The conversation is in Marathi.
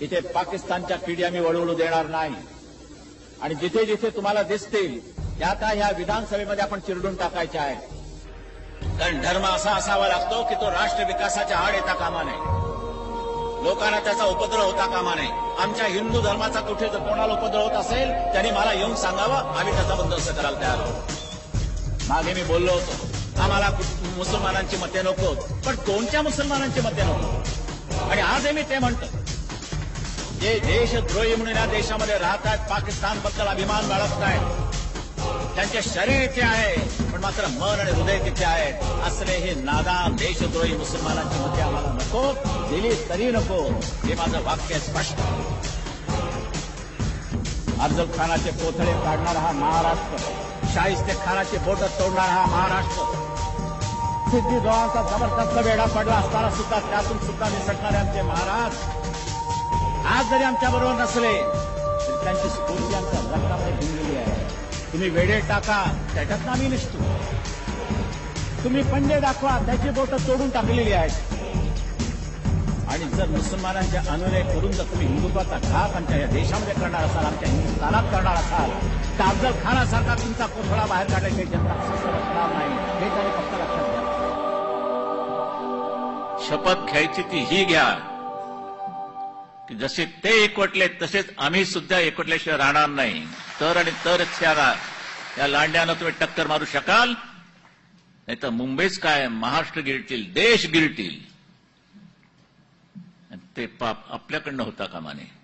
इथे पाकिस्तानच्या पिढी आम्ही वळवळू देणार नाही. आणि जिथे जिथे तुम्हाला दिसतील त्या त्या ह्या विधानसभेमध्ये आपण चिरडून टाकायचे आहे. कारण धर्म असा असावा लागतो की तो राष्ट्र विकासाच्या आड येता कामा नये. लोकांना त्याचा उपद्रव होता कामा नये. आमच्या हिंदू धर्माचा कुठे जर कोणाला उपद्रव होत असेल त्यांनी मला येऊन सांगावं आम्ही त्याचा बंदोबस्त करायला तयार आहोत. मागे मी बोललो होतो आम्हाला मुसलमानांची मते नको पण कोणत्या मुसलमानांची मते नको आणि आजही मी ते म्हणतो जे देशद्रोही म्हणून या देशामध्ये राहतात पाकिस्तानबद्दल अभिमान बाळगतायत. त्यांचे शरीर इथे आहे पण मात्र मन आणि हृदय तिथे आहे असले हे नादान देशद्रोही मुसलमानांची मते आम्हाला नको दिली तरी नको हे माझं वाक्य स्पष्ट अफजल खानाचे पोथळे काढणारा हा महाराष्ट्र शाहिस्ते खानाचे बोट तोडणारा हा महाराष्ट्र. सिद्धी जोहांचा जबरदस्त वेढा पडला असताना सुद्धा त्यातून सुद्धा निसटणारे आमचे महाराज जरी आमच्या बरोबर नसले तरी त्यांची स्फूर्ती आमच्या रक्तामध्ये भिनलेली आहे. तुम्ही वेडे टाका त्याच्यात आम्ही निसतो. तुम्ही पंजे दाखवा त्याची बोट तोडून टाकलेली आहेत. आणि जर मुसलमानांच्या अनुनय करून जर तुम्ही हिंदुत्वाचा घात आमच्या या देशामध्ये करणार असाल आमच्या हिंदुस्थानात करणार असाल तर अफजल खानासारखा तुमचा कोथळा बाहेर काढायचा जनता असणार नाही. हे त्याने फक्त लक्षात घ्या. शपथ घ्यायची ती ही घ्या. की जसे ते एकवटले तसेच आम्ही सुद्धा एकवटल्याशिवाय राहणार नाही. तर आणि तरच या लांड्यानं तुम्ही टक्कर मारू शकाल. नाही तर मुंबईच काय महाराष्ट्र गिरतील देश गिरतील आणि ते पाप आपल्याकडनं होता कामा नये